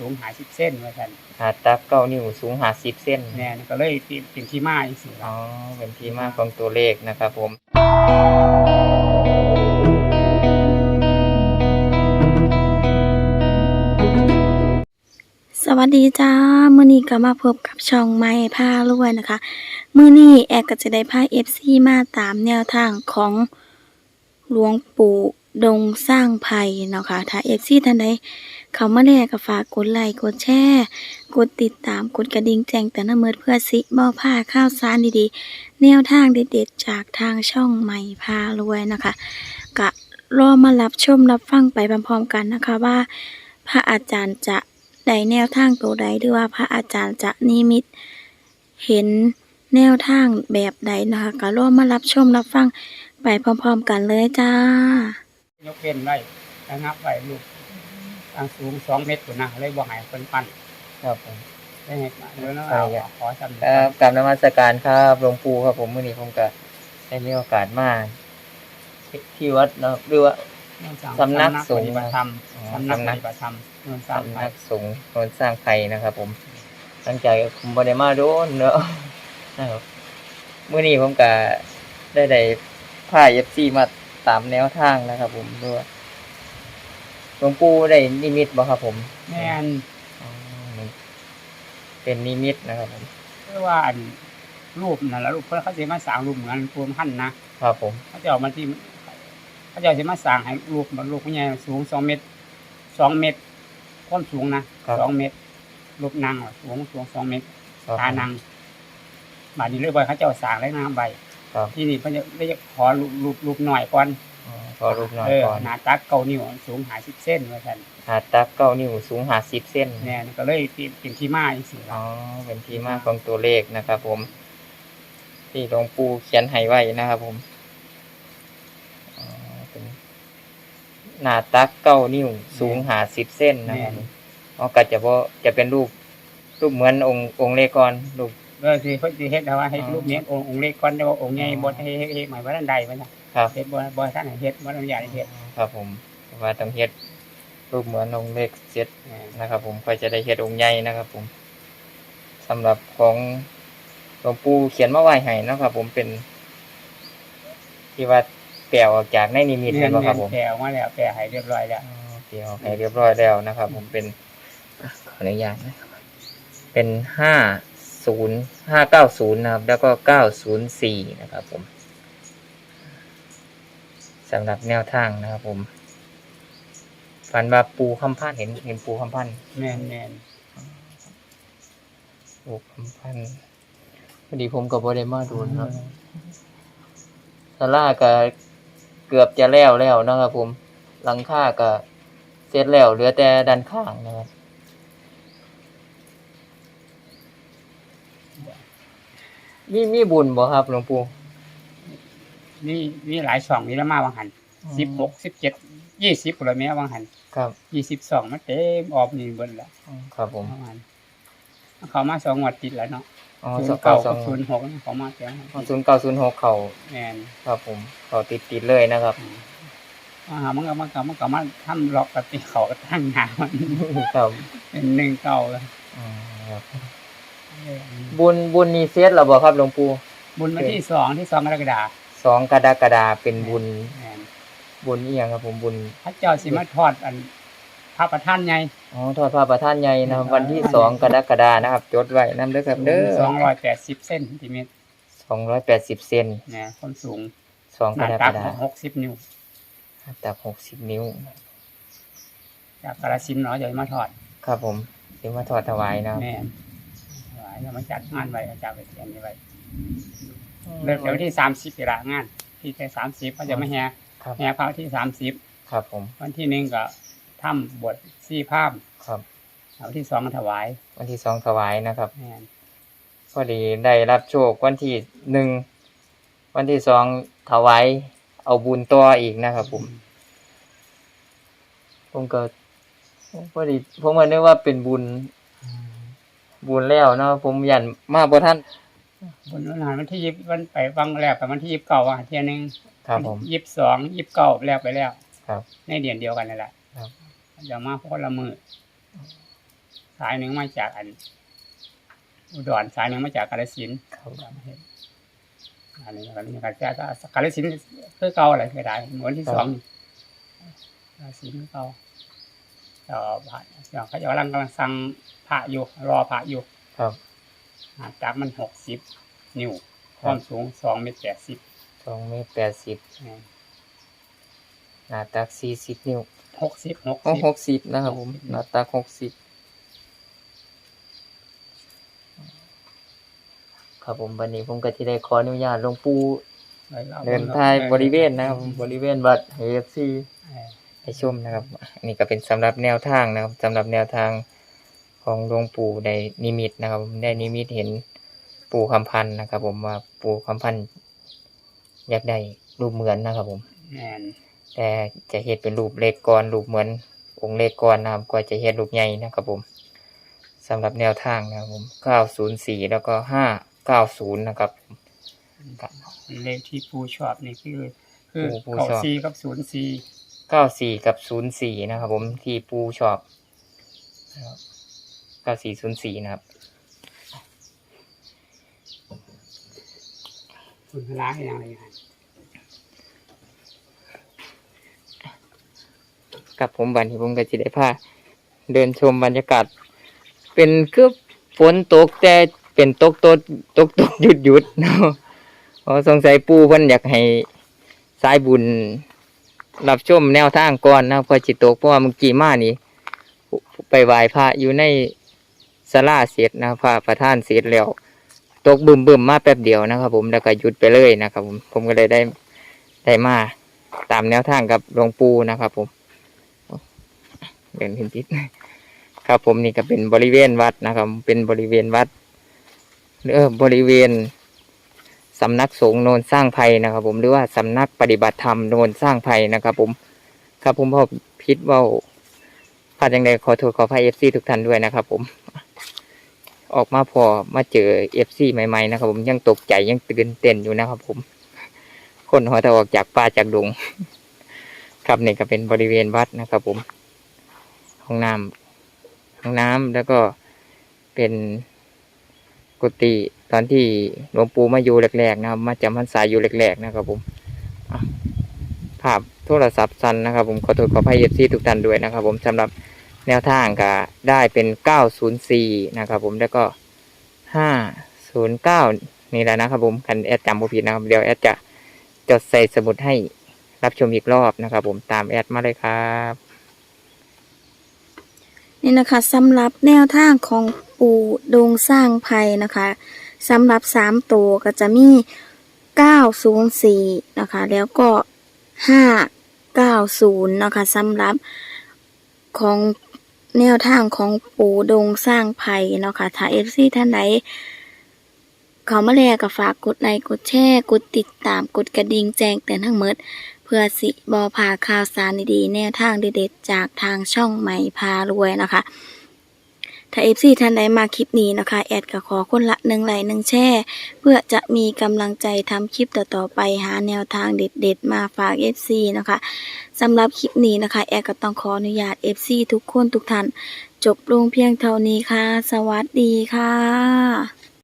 สูงหาสิบเส้นว่าซั่นหาตักเก้านิ้วสูงหาสิบเส้นแม่นก็เลยเป็นที่มาจังซี่อ๋ล่ะอเป็นที่มาของตัวเลขนะครับผมสวัสดีจ้ามื้อนี้ก็มาพบกับช่องไม้ผ้ารวยนะคะมื้อนี้แอร์ก็จะได้พา FC มาตามแนวทางของหลวงปู่ ดงสร้างภัยเนาะค่ะถ้า FC ท่านใดเขามาแน่ก็ฝากกดไลค์กดแชร์กดติดตามกดกระดิ่งแจ้งเตือนเมื่อเพื่อสิบ่พลาข่าวสารดีๆ แนวทางเด็ดๆ จากทางช่องใหม่พารวยนะคะก็รอมารับชมรับฟังไปพร้อมๆกันนะคะว่า พระอาจารย์จะได้แนวทางตัวใดหรือว่าพระอาจารย์จะนิมิตเห็นแนวทางแบบใดนะคะก็ร่วมมารับชมรับฟังไปพร้อมๆกันเลยจ้า ยกเว้นไว้ระงับไว้ลูกทางสูงสองเมตรกว่านะเลยบ่ใหายเพิ่นปั้นครับผม ได้เฮ็ดมาแล้วนะใช่เอาครับขอจำครับกราบนมัสการครับหลวงปู่ครับผมมื้อนี้ผมก็ได้มีโอกาสมาที่วัดเนาะหรือว่า สำนักสงฆ์ ปฏิบัติธรรมอ๋อสำนักสำปนักฏิบัติธรรมเมืองสร้างสำไปนักสงฆ์โนนสร้างไผ่นะครับ ผมตั้งใจผมบ่ได้มาโดนเนาะนะครับมื้อนี้ผมก็ได้ได้พา FC มา ตามแนวทางนะครับผมด้วยหลวงปู่ได้นิมิตบ่ครับผมแม่นอ๋อเป็นนิมิตนะครับผมเรียกว่าอันรูปนั่นแหละรูปเพิ่นเขาสิมาสร้างรูปเหมือนปูมหั่นนะครับผม เขาจะเอามาที่ เขาจะเอาสิมาสร้างให้รูปมันรูปใหญ่สูงสองเมตรสองเมตรความสูงนะครับ สองเมตร รูปนางอะสูงสูงสองเมตร ครับตานางบาดนี้เลยบ่เขาเจ้าสร้างแล้วนางใบ ครับ ที่นี่เพิ่นจะได้ขอรูปรูปรูปหน่อยก่อนอ๋อขอรูปหน่อยเออก่อนหน้าตักเก้านิ้วสูงหาสิบเส้นว่าซั่นหาตักเก้านิ้วสูงหาสิบเส้นแน่นก็เลยเป็นที่มาจังซี่อ๋ล่ะอเป็นที่มาของตัวเลขนะครับ ผม ที่หลวงปู่เขียนให้ไว้นะครับ ผมอ๋อเป็นหน้าตักเก้านิ้วสูงหาสิบเส้นนะครับผมอ๋อก็จะบ่จะเป็นรูปรูปเหมือนองค์องค์เลขก่อนรูป เออสิเพิ่นสิเฮ็ดเอาว่าให้อ๋อรูปนี้องค์องค์เล็กก่อนแต่ว่าองค์ใหญ่บ่ให้เฮ็ดเฮ็ดหมายว่าอันใดว่าน่ะครับ เฮ็ดบ่บ่ให้ท่านให้เฮ็ดบ่อนุญาตให้เฮ็ดครับผมว่าต้องเฮ็ดรูปเหมือนองค์เลขเจ็ดเออนะครับ ผมค่อยจะได้เฮ็ดองค์ใหญ่นะครับ ผมสำหรับของหลวงปู่เขียนมาไว้ให้นะครับ ผมเป็น ที่ว่าแปลออกจากในนิมิตแม่เห็นนบ่ครับผม แปลออกมาแล้วแปลให้เรียบร้อยแล้วอ๋อเปลออกให้เรียบร้อยแล้วนะครับ ผมเป็นขออนุญาตนะเป็นห้า ศูนย์ห้าเก้าศูนย์นะครับ แล้วก็เก้าศูนย์สี่นะครับผมสำหรับแนวทางนะครับผมฝันว่าปูคำพันธ์เห็นเห็นปูคำพันธ์แม่นแม่นปูคำพันธ์พอดีผมกับบอดมาดูเนาะสาราก็เกือบจะแล้วแล้วนะครับผมหลังคาก็เสร็จแล้วเหลือแต่ด้านข้างนะครับ มีมีบุญบ่ครับหลวงปู่นี่มีหลายช่องมีแล้วมาบางหัน16 17 20พุ่นละแม่บางหันครับ22มาเต็มออบนี่เบิ่นละครับผมประมาณเขามาสองงวดติดแล้วเนาะอ๋อศูสนย์เก้าเก้าสอกับงศูนย์หกเขามาแจ้งศูนย์เก้าศูนย์หกเขาแม่นครับผมเขาติดติดๆเลยนะครับอ่ามันก็มันก็มันก็มาทำล็อกกับตีเขาก็ตั้งหามันครับเป็นหนึ่งเก้าเลยอ๋อครับ บุญบุญนี่เซตหรอบ่ครับหลวงปู่บุญวันที่สองที่สองกรกฎาคมสองกรกฎาเป็นบุญแม่นบุญอีหยังครับผมบุญพระเจ้าสิมาทอดอันพระประธานใหญ่อ๋อทอดพระประธานใหญ่นะครับวันที่สองกรกฎานะครับ จดไว้นำเด้อครับเด้อสองร้อยแปดสิบเซนติเมตรสองร้อยแปดสิบเซนเนี่ยความสูงสองหกน้ารตักกฎาหกสิบนิ้วตักหกสิบนิ้วจากกระสินธุ์เนาะจะมาทอด ครับผมที่มาถอดถวายนะครับแม่ นถวายจะมาจัดงานไว้อาจารย์ไปเขียนไว้เริ่มเดี๋ยวที่สามสิบปีละงาน ที่แค่สามสิบเขาจะมาแห่ครับแห่พระที่สามสิบครับผม วันที่หนึ่งก็ทำบทซี่ภาพครับวันที่สองก็ถวาย วันที่สองถวายนะครับแม่นพอดีได้รับโชควันที่หนึ่งวันที่สองถวายเอาบุญตัวอีกนะครับผม ผมก็พอดีผมก็นึกว่าเป็นบุญ บุญแล้วเนาะผมยันมาบ่ท่านบนวันหันวันที่ยิบวันไปวังแรกไปวันที่ยิบเก่าวันเที่ยหนึงครับผมยิบสองยิบเก้าแล้วไปแล้ว ครับ ในเดือนเดียวกันนั่นแหละครับเดี๋ยวมาคนละมือสายหนึ่งมาจากอัน อุดรสายหนึ่งมาจากกาฬสินธุ์ครับอันนี้ก็นี่ก็จะกาฬสินธุ์คือเก่าอะไรก็ได้เหมือนที่สองกาฬสินธุ์คือเก่า เจ้าพระเจ้าเขาจะกำลังกำลังสั่งพระอยู่ รอพระอยู่ครับหาจากมันหกสิบนิ้วความสูงสองเมตรแปดสิบสองเมตรแปดสิบหน้าตักสี่สิบนิ้วหกสิบหกโอ้สิบหกสิบนะครับผมหน้าตักหกสิบครับผมวันนี้ผมก็ที่ได้ขออนุญาตหลวงปู่เดินทายบริเวณนะครับผมบริเวณวัดเฮฟซีเออ ให้ชมนะครับอันนี้ก็เป็นสำหรับแนวทางนะครับสำหรับแนวทางของหลวงปู่ในนิมิตนะครับผมได้นิมิตเห็นปู่คำพันธ์นะครับ ผมว่าปู่คำพันธ์อยากได้รูปเหมือนนะครับ ผมแม่นแต่จะเฮ็ดเป็นรูปเล็กก่อนรูปเหมือนองค์เล็กก่อนนะครับกว่าจะเฮ็ดรูปใหญ่นะครับ ผมสำหรับแนวทางนะครับผม904แล้วก็590นะครับครับเลขที่ผู้ชอบนี่คือคือผู้ผู้เก้าชอบสี่กับศูนย์สี่ 94กับ04นย์สี่นะครับผมที่ปูชอบนะครับ9404นะครับคุณพละอย่างไรอย่างกับผมวันที่ผมก็จะได้พาเดินชมบรรยากาศ เป็นคือฝนตกแต่เป็นตกตกตกตกหยุดหยุดเนาะสงสัยปูเพิ่นอยากให้สายบุญ รับชมแนวทางก่อนนะครับพอจิตตกเพราะว่าเมื่อกี้มานี่ไปไหว้พระอยู่ในศาลาเสร็จนะพระประธานเสร็จแล้ว ตกบึมบึมๆมาแป๊บเดียวนะครับผมแล้วก็หยุดไปเลยนะครับผมผมก็เลยได้ได้มาตามแนวทางกับหลวงปู่นะครับผมเดินขึ้นทิศครับผมนี่ก็เป็นบริเวณวัดนะครับ เป็นบริเวณวัดเออบริเวณ สำนักสงฆ์โนนสร้างภัยนะครับ ผมหรือว่าสำนักปฏิบัติธรรมโนนสร้างภัยนะครับ ผม ครับผมพ่อพิษว่าพลาดยังไงขอโทษขออภัยเอฟซีทุกท่านด้วยนะครับ ผม ออกมาพอมาเจอเอฟซีใหม่ๆนะครับ ผมยังตกใจยังตื่นเต้นอยู่นะครับ ผม คนหัวตะออกจากป่าจากดงครับนี่ก็เป็นบริเวณวัดนะครับ ผมห้องน้ำห้องน้ำแล้วก็เป็นกุฏิ ตอนที่หลวงปู่มาอยู่แรกๆนะครับ มาจำพรรษาอยู่แรกๆนะครับผมภาพโทรศัพท์สั้นนะครับ ผมขอโทษขออภัยเอฟซีทุกท่านด้วยนะครับ ผมสำหรับแนวทางก็ได้เป็น 904 นะครับผมแล้วก็ 509 นี่แหละนะครับผมกันแอดจำผิดนะครับ เดี๋ยวแอดจะจดใส่สมุดให้รับชมอีกรอบนะครับผมตามแอดมาเลยครับ นี่นะคะสำหรับแนวทางของปู่ดงสร้างภัยนะคะ สำหรับสามตัวก็จะมีเก้าศูนย์สี่นะคะ แล้วก็ห้าเก้าศูนย์นะคะสำหรับของแนวทางของปูดงสร้างภัยเนาะคะถ้าเอฟซีท่านใดเขามาแลกก็ฝากกดไลค์กดแชร์กดติดตามกดกระดิ่งแจ้งเตือนทั้งหมด เพื่อสิบอพาข่าวสารดีๆ แนวทางเด็ดๆจากทางช่องใหม่พารวยนะคะ ถ้าเอฟซีท่านใดมาคลิปนี้นะคะ แอดก็ขอคนละหนึ่งไลค์หนึ่งแช่เพื่อจะมีกำลังใจทำคลิปต่อๆไปหาแนวทางเด็ดๆ มาฝาก FC นะคะสำหรับคลิปนี้นะคะ แอดก็ต้องขออนุญาต FC ทุกคนทุกท่านจบลงเพียงเท่านี้ค่ะ สวัสดีค่ะ